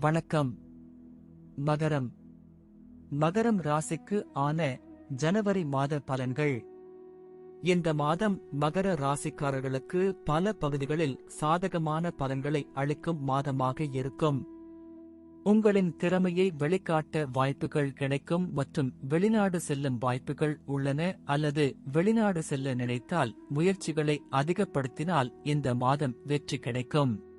வணக்கம். மகரம். மகரம் ராசிக்கு ஆன ஜனவரி மாத பலன்கள். இந்த மாதம் மகர ராசிக்காரர்களுக்கு பல பகுதிகளில் சாதகமான பலன்களை அளிக்கும் மாதமாக இருக்கும். உங்களின் திறமையை வெளிக்காட்ட வாய்ப்புகள் கிடைக்கும் மற்றும் வெளிநாடு செல்லும் வாய்ப்புகள் உள்ளன அல்லது வெளிநாடு செல்ல நினைத்தால் முயற்சிகளை அதிகப்படுத்தினால் இந்த மாதம் வெற்றி கிடைக்கும்.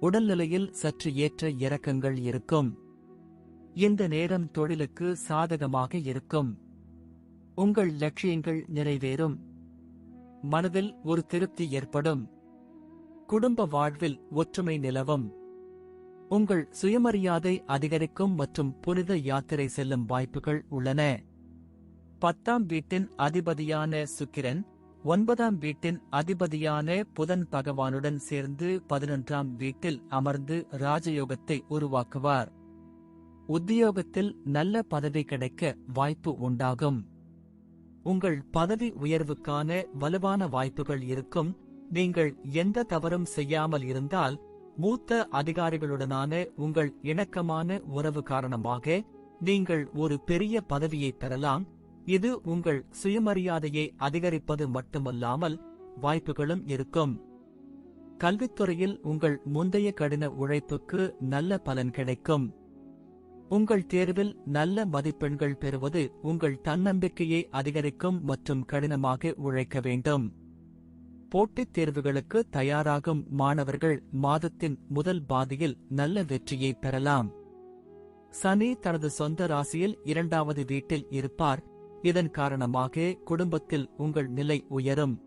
உடல்நிலையில் சற்று ஏற்ற இறக்கங்கள் இருக்கும். இந்த நேரம் தொழிலுக்கு சாதகமாக இருக்கும். உங்கள் லட்சியங்கள் நிறைவேறும். மனதில் ஒரு திருப்தி ஏற்படும். குடும்ப வாழ்வில் ஒற்றுமை நிலவும். உங்கள் சுயமரியாதை அதிகரிக்கும் மற்றும் புனித யாத்திரை செல்லும் வாய்ப்புகள் உள்ளன. பத்தாம் வீட்டின் அதிபதியான சுக்கிரன் ஒன்பதாம் வீட்டின் அதிபதியான புதன் பகவானுடன் சேர்ந்து பதினொன்றாம் வீட்டில் அமர்ந்து ராஜயோகத்தை உருவாக்குவார். உத்தியோகத்தில் நல்ல பதவி கிடைக்க வாய்ப்பு உண்டாகும். உங்கள் பதவி உயர்வுக்கான வலுவான வாய்ப்புகள் இருக்கும். நீங்கள் எந்த தவறும் செய்யாமல் இருந்தால் மூத்த அதிகாரிகளுடனான உங்கள் இணக்கமான உறவு காரணமாக நீங்கள் ஒரு பெரிய பதவியை பெறலாம். இது உங்கள் சுயமரியாதையை அதிகரிப்பது மட்டுமல்லாமல் வாய்ப்புகளும் இருக்கும். கல்வித்துறையில் உங்கள் முந்தைய கடின உழைப்புக்கு நல்ல பலன் கிடைக்கும். உங்கள் தேர்வில் நல்ல மதிப்பெண்கள் பெறுவது உங்கள் தன்னம்பிக்கையை அதிகரிக்கும் மற்றும் கடினமாக உழைக்க வேண்டும். போட்டித் தேர்வுகளுக்கு தயாராகும் மாணவர்கள் மாதத்தின் முதல் பாதியில் நல்ல வெற்றியை பெறலாம். சனி தனது சொந்த ராசியில் இரண்டாவது வீட்டில் இருப்பார். இதன் காரணமாக குடும்பத்தில் உங்கள் நிலை உயரும்.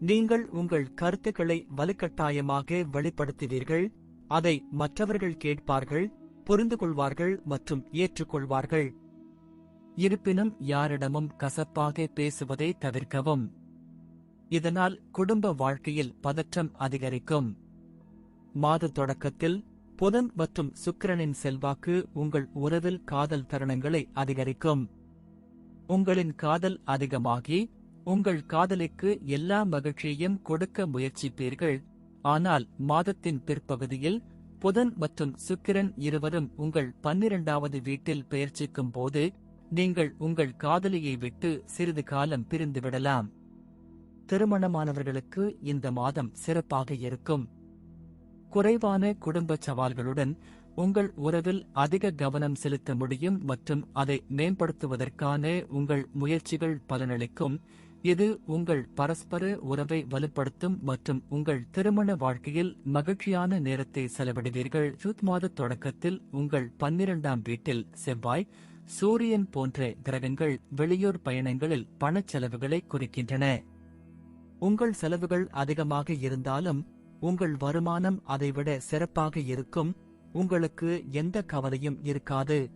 நீங்கள் உங்கள் கருத்துக்களை வலுக்கட்டாயமாக வெளிப்படுத்துவீர்கள். அதை மற்றவர்கள் கேட்பார்கள் புரிந்து கொள்வார்கள் மற்றும் ஏற்றுக்கொள்வார்கள். இருப்பினும் யாரிடமும் கசப்பாக பேசுவதை தவிர்க்கவும். இதனால் குடும்ப வாழ்க்கையில் பதற்றம் அதிகரிக்கும். மாத தொடக்கத்தில் புதன் மற்றும் சுக்கிரனின் செல்வாக்கு உங்கள் உறவில் காதல் தருணங்களை அதிகரிக்கும். உங்களின் காதல் அதிகமாகி உங்கள் காதலிக்கு எல்லா மகிழ்ச்சியையும் கொடுக்க முயற்சிப்பீர்கள். ஆனால் மாதத்தின் பிற்பகுதியில் புதன் மற்றும் சுக்கிரன் இருவரும் உங்கள் பன்னிரண்டாவது வீட்டில் பெயர்ச்சிக்கும் போது நீங்கள் உங்கள் காதலியை விட்டு சிறிது காலம் பிரிந்துவிடலாம். திருமணமானவர்களுக்கு இந்த மாதம் சிறப்பாக இருக்கும். குறைவான குடும்ப சவால்களுடன் உங்கள் உறவில் அதிக கவனம் செலுத்த முடியும் மற்றும் அதை மேம்படுத்துவதற்கான உங்கள் முயற்சிகள் பலனளிக்கும். இது உங்கள் பரஸ்பர உறவை வலுப்படுத்தும் மற்றும் உங்கள் திருமண வாழ்க்கையில் மகிழ்ச்சியான நேரத்தை செலவிடுவீர்கள். ஜூத் மாத தொடக்கத்தில் உங்கள் பன்னிரண்டாம் வீட்டில் செவ்வாய் சூரியன் போன்ற கிரகங்கள் வெளியூர் பயணங்களில் பணச் செலவுகளை குறிக்கின்றன. உங்கள் செலவுகள் அதிகமாக இருந்தாலும் உங்கள் வருமானம் அதைவிட சிறப்பாக இருக்கும். உங்களுக்கு எந்த கவலையும் இருக்காது.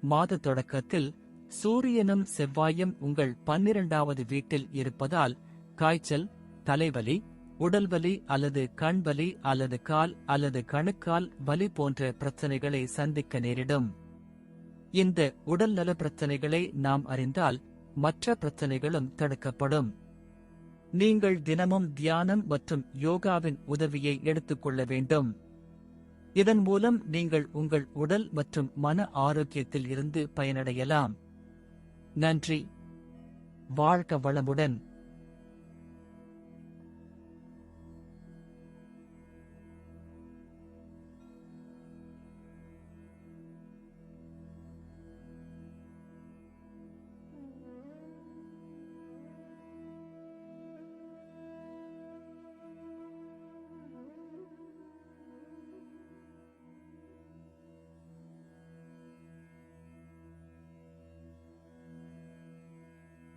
மாத தொடக்கத்தில் சூரியனும் செவ்வாயும் உங்கள் பன்னிரண்டாவது வீட்டில் இருப்பதால் காய்ச்சல் தலைவலி உடல்வலி அல்லது கண்வலி அல்லது கால் அல்லது கணுக்கால் வலி போன்ற பிரச்சனைகளை சந்திக்க நேரிடும். இந்த உடல்நல பிரச்சனைகளை நாம் அறிந்தால் மற்ற பிரச்சனைகளும் தடுக்கப்படும். நீங்கள் தினமும் தியானம் மற்றும் யோகாவின் உதவியை எடுத்துக்கொள்ள வேண்டும். இதன் மூலம் நீங்கள் உங்கள் உடல் மற்றும் மன ஆரோக்கியத்தில் இருந்து பயனடையலாம். நன்றி. வாழ்க வளமுடன்.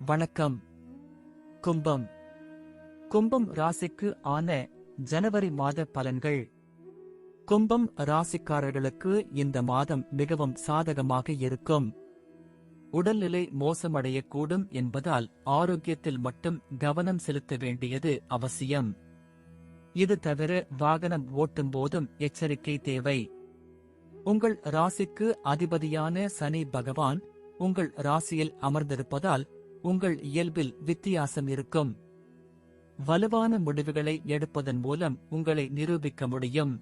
வணக்கம். கும்பம். கும்பம் ராசிக்கு ஆன ஜனவரி மாத பலன்கள். கும்பம் ராசிக்காரர்களுக்கு இந்த மாதம் மிகவும் சாதகமாக இருக்கும். உடல்நிலை மோசமடையக்கூடும் என்பதால் ஆரோக்கியத்தில் மட்டும் கவனம் செலுத்த வேண்டியது அவசியம். இது தவிர வாகனம் ஓட்டும் போதும் எச்சரிக்கை தேவை. உங்கள் ராசிக்கு அதிபதியான சனி பகவான் உங்கள் ராசியில் அமர்ந்திருப்பதால் உங்கள் இயல்பில் வித்தியாசம் இருக்கும். வலுவான முடிவுகளை எடுப்பதன் மூலம் உங்களை நிரூபிக்க முடியும்.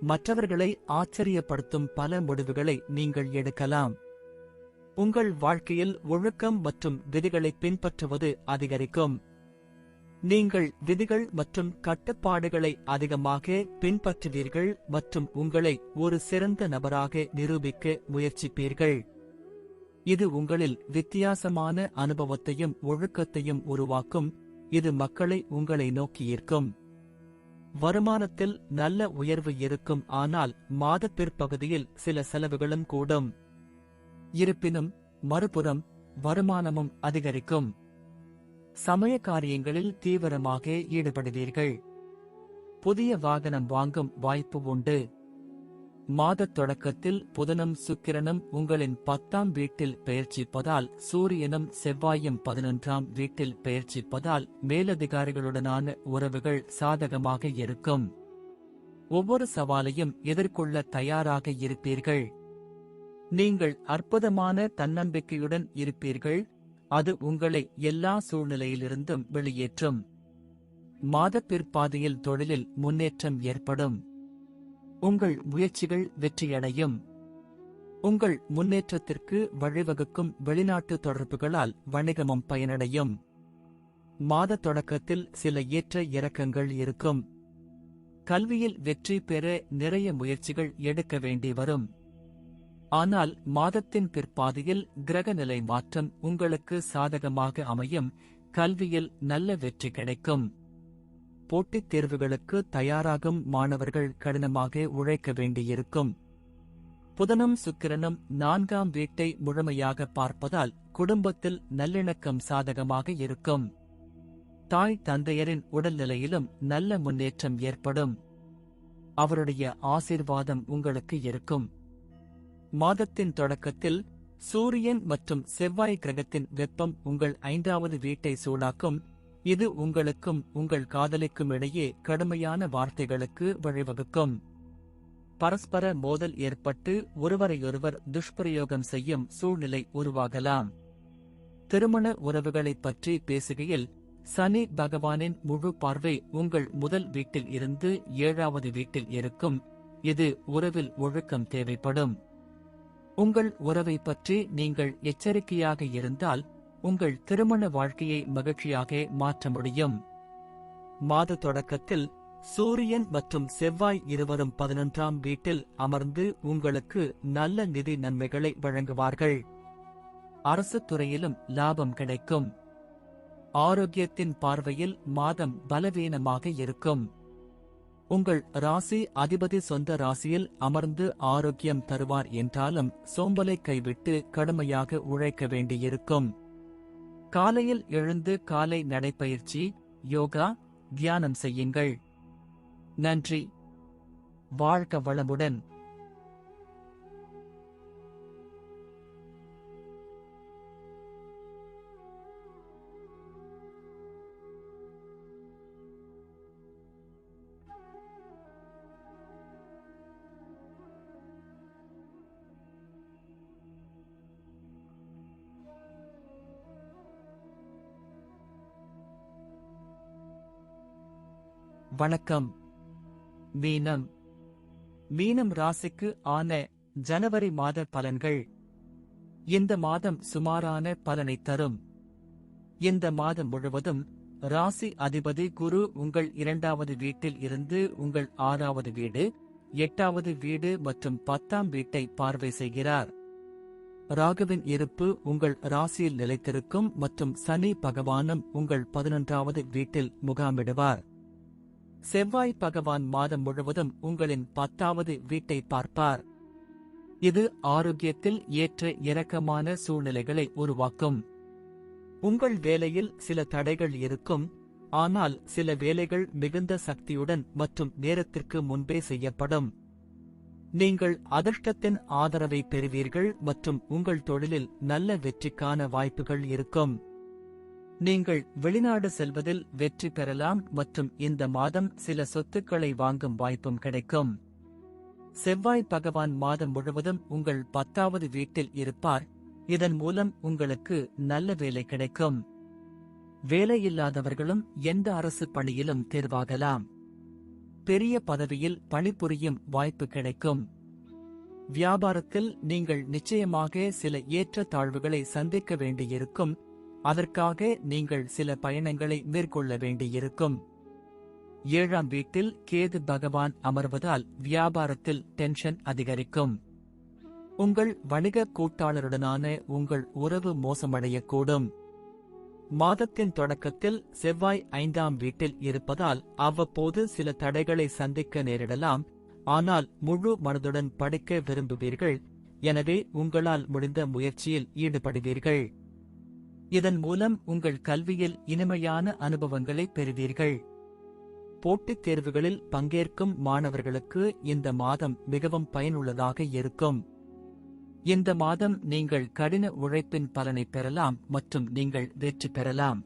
மற்றவர்களை ஆச்சரியப்படுத்தும் பல முடிவுகளை நீங்கள் எடுக்கலாம். உங்கள் வாழ்க்கையில் ஒழுக்கம் மற்றும் விதிகளை பின்பற்றுவது அதிகரிக்கும். நீங்கள் விதிகள் மற்றும் கட்டுப்பாடுகளை அதிகமாக பின்பற்றுவீர்கள் மற்றும் உங்களை ஒரு சிறந்த நபராக நிரூபிக்க முயற்சிப்பீர்கள். இது உங்களில் வித்தியாசமான அனுபவத்தையும் ஒழுக்கத்தையும் உருவாக்கும். இது மக்களை உங்களை நோக்கி ஈர்க்கும். வருமானத்தில் நல்ல உயர்வு இருக்கும் ஆனால் மாத பிற்பகுதியில் சில செலவுகளும் கூடும். இருப்பினும் மறுபுறம் வருமானமும் அதிகரிக்கும். சமய காரியங்களில் தீவிரமாக ஈடுபடுவீர்கள். புதிய வாகனம் வாங்கும் வாய்ப்பு உண்டு. மாதத் தொடக்கத்தில் புதனம் சுக்கிரனும் உங்களின் பத்தாம் வீட்டில் பெயர்ச்சிப்பதால் சூரியனும் செவ்வாயும் பதினொன்றாம் வீட்டில் பெயர்ச்சிப்பதால் மேலதிகாரிகளுடனான உறவுகள் சாதகமாக இருக்கும். ஒவ்வொரு சவாலையும் எதிர்கொள்ள தயாராக இருப்பீர்கள். நீங்கள் அற்புதமான தன்னம்பிக்கையுடன் இருப்பீர்கள். அது உங்களை எல்லா சூழ்நிலையிலிருந்தும் வெளியேற்றும். மாதப்பிற்பாதையில் தொழிலில் முன்னேற்றம் ஏற்படும். உங்கள் முயற்சிகள் வெற்றியடையும். உங்கள் முன்னேற்றத்திற்கு வழிவகுக்கும் வெளிநாட்டு தொடர்புகளால் வணிகமும் பயனடையும். மாத தொடக்கத்தில் சில ஏற்ற இறக்கங்கள் இருக்கும். கல்வியில் வெற்றி பெற நிறைய முயற்சிகள் எடுக்க வேண்டி வரும். ஆனால் மாதத்தின் பிற்பாதையில் கிரகநிலை மாற்றம் உங்களுக்கு சாதகமாக அமையும். கல்வியில் நல்ல வெற்றி கிடைக்கும். போட்டித் தேர்வுகளுக்கு தயாராகும் மாணவர்கள் கடினமாக உழைக்க வேண்டியிருக்கும். புதனும் சுக்கிரனும் நான்காம் வீட்டை முழுமையாக பார்ப்பதால் குடும்பத்தில் நல்லிணக்கம் சாதகமாக இருக்கும். தாய் தந்தையரின் உடல்நிலையிலும் நல்ல முன்னேற்றம் ஏற்படும். அவருடைய ஆசீர்வாதம் உங்களுக்கு இருக்கும். மாதத்தின் தொடக்கத்தில் சூரியன் மற்றும் செவ்வாய் கிரகத்தின் வெப்பம் உங்கள் ஐந்தாவது வீட்டை சூடாக்கும். இது உங்களுக்கும் உங்கள் காதலிக்கும் இடையே கடுமையான வார்த்தைகளுக்கு வழிவகுக்கும். பரஸ்பர மோதல் ஏற்பட்டு ஒருவரையொருவர் துஷ்பிரயோகம் செய்யும் சூழ்நிலை உருவாகலாம். திருமண உறவுகளைப் பற்றி பேசுகையில் சனி பகவானின் முழு பார்வை உங்கள் முதல் வீட்டில் இருந்து ஏழாவது வீட்டில் இருக்கும். இது உறவில் ஒழுக்கம் தேவைப்படும். உங்கள் உறவை பற்றி நீங்கள் எச்சரிக்கையாக இருந்தால் உங்கள் திருமண வாழ்க்கையை மகிழ்ச்சியாக மாற்ற முடியும். மாத தொடக்கத்தில் சூரியன் மற்றும் செவ்வாய் இருவரும் பதினொன்றாம் வீட்டில் அமர்ந்து உங்களுக்கு நல்ல நிதி நன்மைகளை வழங்குவார்கள். அரசு துறையிலும் லாபம் கிடைக்கும். ஆரோக்கியத்தின் பார்வையில் மாதம் பலவீனமாக இருக்கும். உங்கள் ராசி அதிபதி சொந்த ராசியில் அமர்ந்து ஆரோக்கியம் தருவார் என்றாலும் சோம்பலை கைவிட்டு கடுமையாக உழைக்க வேண்டியிருக்கும். காலையில் எழுந்து காலை நடைப்பயிற்சி யோகா தியானம் செய்யுங்கள். நன்றி. வாழ்க வளமுடன். வணக்கம். மீனம் மீனம் ராசிக்கு ஆன ஜனவரி மாத பலன்கள். இந்த மாதம் சுமாரான பலனை தரும். இந்த மாதம் முழுவதும் ராசி அதிபதி குரு உங்கள் இரண்டாவது வீட்டில் இருந்து உங்கள் ஆறாவது வீடு எட்டாவது வீடு மற்றும் பத்தாம் வீட்டை பார்வை செய்கிறார். ராகுவின் இருப்பு உங்கள் ராசியில் நிலைத்திருக்கும் மற்றும் சனி பகவானும் உங்கள் பதினொன்றாவது வீட்டில் முகாமிடுவார். செவ்வாய் பகவான் மாதம் முழுவதும் உங்களின் பத்தாவது வீட்டை பார்ப்பார். இது ஆரோக்கியத்தில் ஏற்ற இறக்கமான சூழ்நிலைகளை உருவாக்கும். உங்கள் வேலையில் சில தடைகள் இருக்கும். ஆனால் சில வேலைகள் மிகுந்த சக்தியுடன் மற்றும் நேரத்திற்கு முன்பே செய்யப்படும். நீங்கள் அதிர்ஷ்டத்தின் ஆதரவை பெறுவீர்கள் மற்றும் உங்கள் தொழிலில் நல்ல வெற்றிக்கான வாய்ப்புகள் இருக்கும். நீங்கள் வெளிநாடு செல்வதில் வெற்றி பெறலாம் மற்றும் இந்த மாதம் சில சொத்துக்களை வாங்கும் வாய்ப்பும் கிடைக்கும். செவ்வாய் பகவான் மாதம் முழுவதும் உங்கள் பத்தாவது வீட்டில் இருப்பார். இதன் மூலம் உங்களுக்கு நல்ல வேலை கிடைக்கும். வேலையில்லாதவர்களும் எந்த அரசு பணியிலும் தேர்வாகலாம். பெரிய பதவியில் பணிபுரியும் வாய்ப்பு கிடைக்கும். வியாபாரத்தில் நீங்கள் நிச்சயமாக சில ஏற்ற தாழ்வுகளை சந்திக்க வேண்டியிருக்கும். அதற்காக நீங்கள் சில பயணங்களை மேற்கொள்ள வேண்டியிருக்கும். ஏழாம் வீட்டில் கேது பகவான் அமர்வதால் வியாபாரத்தில் டென்ஷன் அதிகரிக்கும். உங்கள் வணிக கூட்டாளருடனான உங்கள் உறவு மோசமடையக்கூடும். மாதத்தின் தொடக்கத்தில் செவ்வாய் ஐந்தாம் வீட்டில் இருப்பதால் அவ்வப்போது சில தடைகளை சந்திக்க நேரிடலாம். ஆனால் முழு மனதுடன் படிக்க விரும்புவீர்கள். எனவே உங்களால் முடிந்த முயற்சியில் ஈடுபடுவீர்கள். இதன் மூலம் உங்கள் கல்வியில் இனிமையான அனுபவங்களை பெறுவீர்கள். போட்டித் தேர்வுகளில் பங்கேற்கும் மாணவர்களுக்கு இந்த மாதம் மிகவும் பயனுள்ளதாக இருக்கும். இந்த மாதம் நீங்கள் கடின உழைப்பின் பலனை பெறலாம் மற்றும் நீங்கள் வெற்றி பெறலாம்.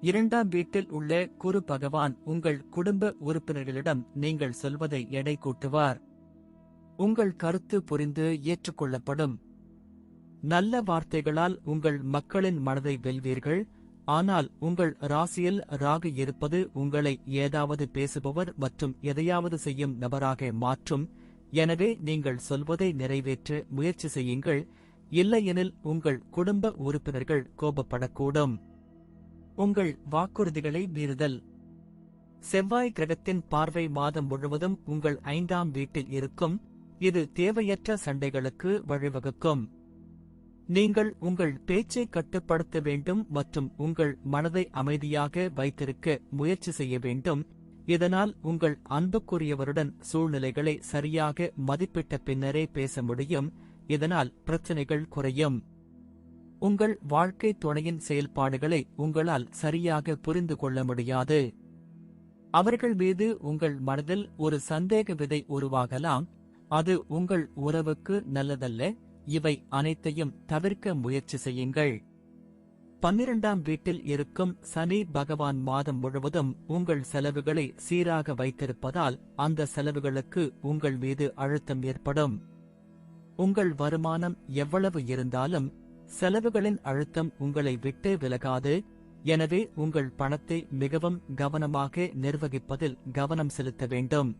இரண்டாம் வீட்டில் உள்ள குரு பகவான் உங்கள் குடும்ப உறுப்பினர்களிடம் நீங்கள் சொல்வதை எடை கூட்டுவார். உங்கள் கருத்து புரிந்து ஏற்றுக்கொள்ளப்படும். நல்ல வார்த்தைகளால் உங்கள் மக்களின் மனதை வெல்வீர்கள். ஆனால் உங்கள் ராசியில் ராகு இருப்பது உங்களை ஏதாவது பேசுபவர் மற்றும் எதையாவது செய்யும் நபராக மாற்றும். எனவே நீங்கள் சொல்வதை நிறைவேற்ற முயற்சி செய்யுங்கள். இல்லையெனில் உங்கள் குடும்ப உறுப்பினர்கள் கோபப்படக்கூடும். உங்கள் வாக்குறுதிகளை மீறுதல். செவ்வாய் கிரகத்தின் பார்வை மாதம் முழுவதும் உங்கள் ஐந்தாம் வீட்டில் இருக்கும். இது தேவையற்ற சண்டைகளுக்கு வழிவகுக்கும். நீங்கள் உங்கள் பேச்சை கட்டுப்படுத்த வேண்டும் மற்றும் உங்கள் மனதை அமைதியாக வைத்திருக்க முயற்சி செய்ய வேண்டும். இதனால் உங்கள் அன்புக்குரியவருடன் சூழ்நிலைகளை சரியாக மதிப்பிட்ட பின்னரே பேச முடியும். இதனால் பிரச்சனைகள் குறையும். உங்கள் வாழ்க்கை துணையின் செயல்பாடுகளை உங்களால் சரியாக புரிந்து கொள்ள முடியாது. அவர்கள் மீது உங்கள் மனதில் ஒரு சந்தேக விதை உருவாகலாம். அது உங்கள் உறவுக்கு நல்லதல்ல. இவை அனைத்தையும் தவிர்க்க முயற்சி செய்யுங்கள். பன்னிரண்டாம் வீட்டில் இருக்கும் சனி பகவான் மாதம் முழுவதும் உங்கள் செலவுகளை சீராக வைத்திருப்பதால் அந்த செலவுகளுக்கு உங்கள் மீது அழுத்தம் ஏற்படும். உங்கள் வருமானம் எவ்வளவு இருந்தாலும் செலவுகளின் அழுத்தம் உங்களை விட்டு விலகாது. எனவே உங்கள் பணத்தை மிகவும் கவனமாக நிர்வகிப்பதில் கவனம் செலுத்த வேண்டும்.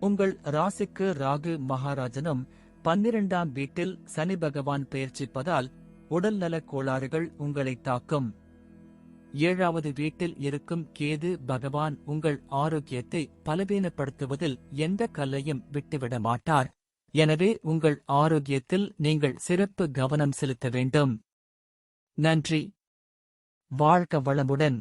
உங்கள் ராசிக்கு ராகு மகாராஜனும் பன்னிரண்டாம் வீட்டில் சனி பகவான் பெயர்ச்சிப்பதால் உடல்நலக் கோளாறுகள் உங்களை தாக்கும். ஏழாவது வீட்டில் இருக்கும் கேது பகவான் உங்கள் ஆரோக்கியத்தை பலவீனப்படுத்துவதில் எந்த கல்லையும் விட்டுவிட மாட்டார். எனவே உங்கள் ஆரோக்கியத்தில் நீங்கள் சிறப்பு கவனம் செலுத்த வேண்டும். நன்றி. வாழ்க வளமுடன்.